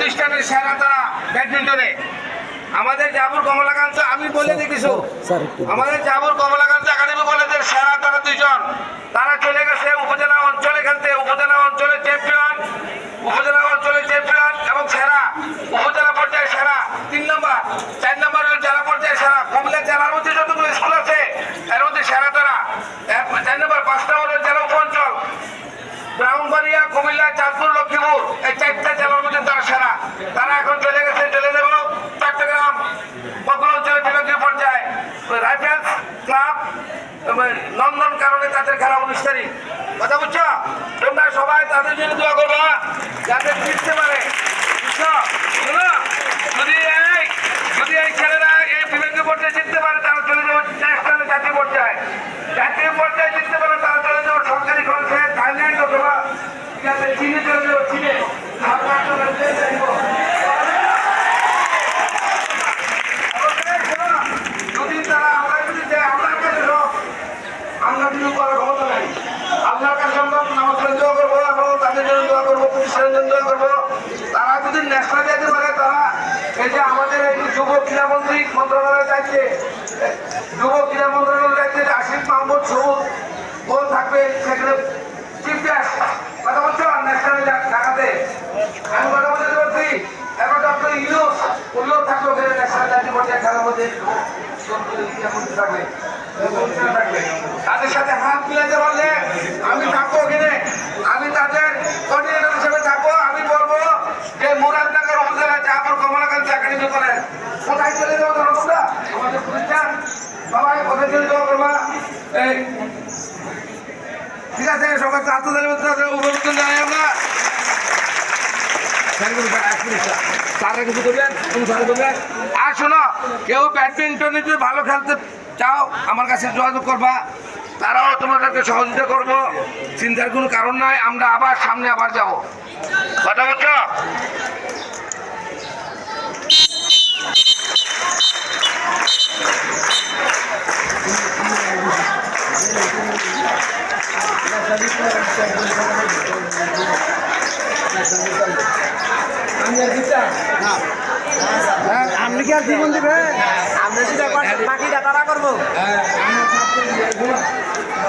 প্রতিষ্ঠানের সেরা তারা ব্যাডমিন্টনে। আমাদের জাবুর কমলাকান্ত আমি বলে দিই কিছু। আমাদের জাবুর কমলাকান্ত একাডেমি কলেজের সেরা তারা দুইজন। তারা চলে গেছে উপজেলা অঞ্চলে খেলতে উপজেলা অঞ্চলে চ্যাম্পিয়ন উপজেলা অঞ্চলে চ্যাম্পিয়ন এবং সেরা। উপজেলা পর্যায়ে সেরা তিন নম্বর চার নম্বর জেলা পর্যায়ে সেরা। কুমিল্লা জেলার মধ্যে যতগুলো স্কুল আছে এর মধ্যে সেরা তারা। চার নম্বর পাঁচটা হলো জেলা উপঅঞ্চল ব্রাহ্মণবাড়িয়া কুমিল্লা চাঁদপুর লক্ষ্মীপুর এই চারটা জেলার মধ্যে তারা সেরা। তারা এখন চলে গেছে, চলে যাব চট্টগ্রাম বগুড়া অঞ্চলের বিভাগীয় পর্যায়ে। রাইফেলস ক্লাব নন্দন কারণে তাদের খেলা উনিশ তারিখ কথা বুঝছ? তোমরা সবাই তাদের জন্য দোয়া করবা, যাতে জিততে পারে। বুঝছ শোনো, যদি এই যদি এই ছেলেরা এই বিভাগীয় পর্যায়ে জিততে পারে তারা চলে যাবে ন্যাশনাল জাতীয় পর্যায়ে জাতীয় পর্যায়ে জিততে পারে তারা চলে যাবে সরকারি খরচে থাইল্যান্ড অথবা ঠিক আছে চীনে চলে যাবে চীনে আমরা আসলে যেতে চাইব। যদি তারা আমরা যদি যাই, আল্লাহর কাছে হোক, আমরা কিছু করার ক্ষমতা নাই আল্লাহর কাছে আমরা নামাজ পড়ে দোয়া করব এবং তাদের জন্য দোয়া তারা যদি ন্যাশনাল তারা এই যে আমাদের যুব মন্ত্রণালয়ের দায়িত্বে, যুব ক্রীড়া ও থাকবে কথা বলছো? আমি পারছি। ডক্টর উল্লেখ থাকবে ওখানে ন্যাশনাল তাদের সাথে আমি থাকব আমি তাদের কোঅর্ডিনেটর হিসেবে থাকব আমি বলব যে মুরাদনগর উপজেলা জাফর কমলাকান্ত একাডেমি করেন কোথায় চলে যাব ধরো তোমরা? আমাদের প্রতিষ্ঠান সবাই কোথায় চলে যাব করবা এই ঠিক আছে সবাই আত্মদারি অভিনন্দন জানাই আমরা। তারা কিছু করবেন? অনুসরণ করবেন? আর শোনো কেউ ব্যাডমিন্টনে যদি ভালো খেলতে চাও আমার কাছে যোগাযোগ করবা। তারাও তোমাদেরকে সহযোগিতা করব। চিন্তার কোনো কারণ নাই আমরা আবার সামনে আবার যাব। কথা বলছো? আপনি কি আর জীবন দিবেন? আমরা করছি বাকিটা তারা করব।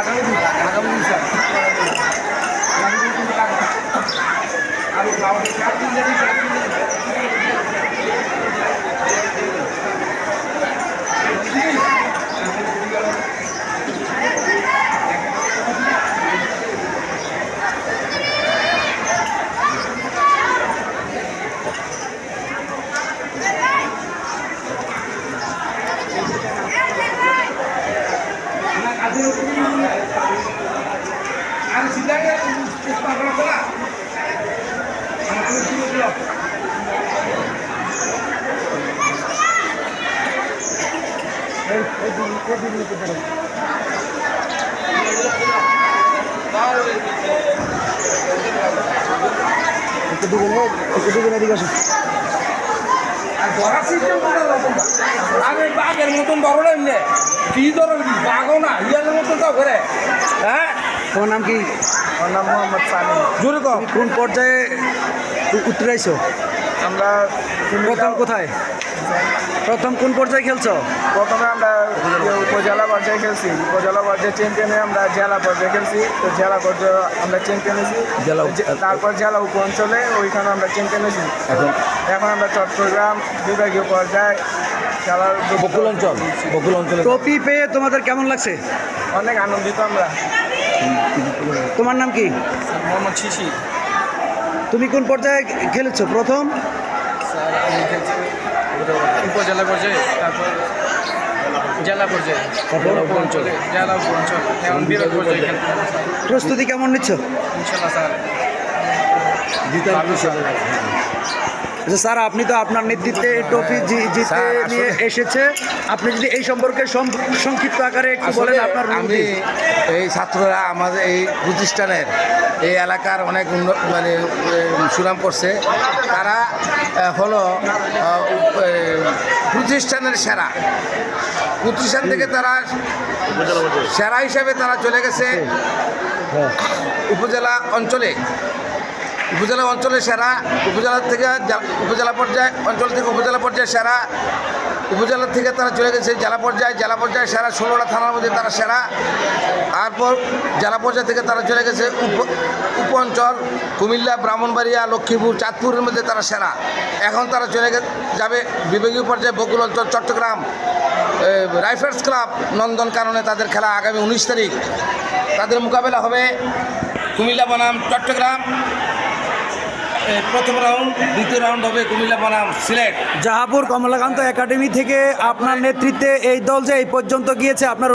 আগামী দিন আগামী দিন স্যার আর সিদ্ধাকে চেষ্টা করা করা একটু এই, একটু দিবেন এদিকে বাঘের মতন ধরো না কি ধরো বাঘও না ইয়াদের মতন তো করে হ্যাঁ? তোমার নাম কি? আমার নাম মোহাম্মদ সানি। জোরে কম কোন পর্যায়ে উ- উতরাইছো আমরা প্রথম কোথায়? প্রথম কোন পর্যায়ে খেলছো? প্রথমে আমরা উপজেলা পর্যায়ে খেলছি উপজেলা পর্যায়ে চ্যাম্পিয়নে আমরা জেলা পর্যায়ে খেলছি। তো জেলা পর্যায়ে আমরা চ্যাম্পিয়ন হয়েছি। জেলা তারপর জেলা উপ অঞ্চলে ওইখানে আমরা চ্যাম্পিয়ন হয়েছি। এখন? এখন আমরা চট্টগ্রাম বিভাগীয় পর্যায়ে খেলার বকুল অঞ্চল বকুল অঞ্চলে ট্রফি পেয়ে তোমাদের কেমন লাগছে? অনেক আনন্দিত আমরা। তোমার নাম কি? মোহাম্মদ শিশি। তুমি কোন পর্যায়ে খেলেছো? প্রথম? উপজেলা পর্যায়ে তারপর জেলা পর্যায়ে? অঞ্চলে জেলা অঞ্চল এখন বিভাগ পর্যায়ে। প্রস্তুতি কেমন নিচ্ছ? ইনশাল্লাহ স্যার। আচ্ছা স্যার আপনি তো আপনার নেতৃত্বে ট্রফি জিতে নিয়ে এসেছে। আপনি যদি এই সম্পর্কে সম- সংক্ষিপ্ত আকারে একটু বলেন আপনার আমি এই ছাত্ররা আমাদের এই প্রতিষ্ঠানের এই এলাকার অনেক উন্নত মানে সুনাম করছে। তারা হলো প্রতিষ্ঠানের সেরা। প্রতিষ্ঠান থেকে তারা সেরা হিসাবে তারা চলে গেছে উপজেলা অঞ্চলে। উপজেলা অঞ্চলে সেরা, উপজেলা থেকে উপজেলা পর্যায়ে, অঞ্চল থেকে উপজেলা পর্যায়ে সেরা, উপজেলা থেকে তারা চলে গেছে জেলা পর্যায়ে জেলা পর্যায়ে সেরা, ষোলোটা থানার মধ্যে তারা সেরা। তারপর জেলা পর্যায় থেকে তারা চলে গেছে উপ উপ অঞ্চল কুমিল্লা, ব্রাহ্মণবাড়িয়া, লক্ষ্মীপুর, চাঁদপুরের মধ্যে তারা সেরা। এখন তারা চলে যাবে বিভাগীয় পর্যায়ে বকুল অঞ্চল, চট্টগ্রাম রাইফেলস ক্লাব, নন্দন কারণে তাদের খেলা আগামী উনিশ তারিখ। তাদের মোকাবেলা হবে কুমিল্লা বনাম, চট্টগ্রাম প্রথম রাউন্ড, দ্বিতীয় রাউন্ড হবে কুমিল্লা বনাম সিলেট। জাহাপুর কমলাকান্ত একাডেমি থেকে আপনার নেতৃত্বে এই দল যে এই পর্যন্ত গিয়েছে, আপনার